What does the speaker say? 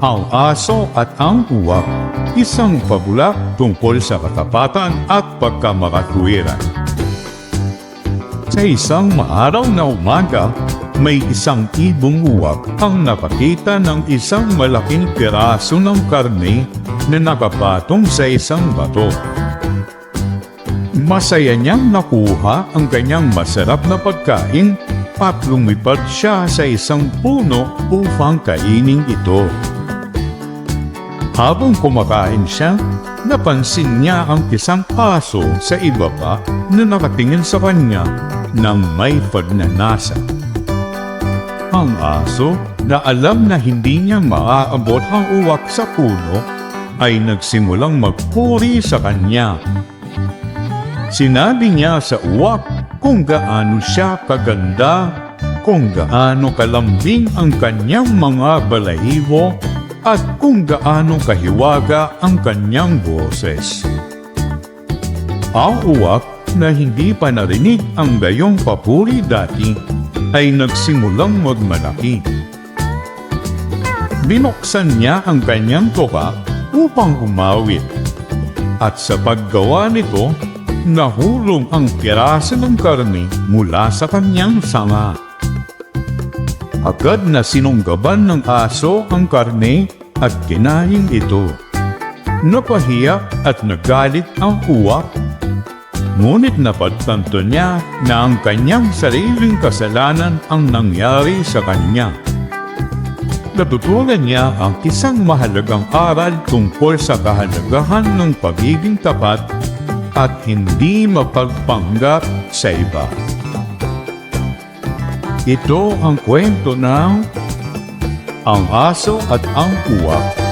Ang aso at ang uwak, isang pabula tungkol sa katapatan at pagkamakatwiran. Sa isang maaraw na umaga, may isang ibong uwak ang nakakita ng isang malaking piraso ng karne na nakapatong sa isang bato. Masaya niyang nakuha ang kanyang masarap na pagkain at lumipad siya sa isang puno upang kainin ito. Habang kumakain siya, napansin niya ang isang aso sa ibaba na nakatingin sa kanya ng may pagnanasa. Ang aso na alam na hindi niya maaabot ang uwak sa puno ay nagsimulang magpuri sa kanya. Sinabi niya sa uwak kung gaano siya kaganda, kung gaano kalambing ang kanyang mga balahibo, at kung gaano kahiwaga ang kanyang boses. Ang uwak na hindi pa narinig ang gayong papuri dati ay nagsimulang magmalaki. Binuksan niya ang kanyang tuka upang umawit. At sa paggawa nito, nahulog ang piraso ng karne mula sa kanyang sanga. Agad na sinunggaban ng aso ang karne at kinain ito. Napahiya at nagalit ang uwak. Ngunit napagtanto niya na ang kanyang sariling kasalanan ang nangyari sa kanya. Natutunan niya ang isang mahalagang aral tungkol sa kahalagahan ng pagiging tapat at hindi mapagpanggap sa iba. Ito ang kwento ng Ang Aso at ang Uwak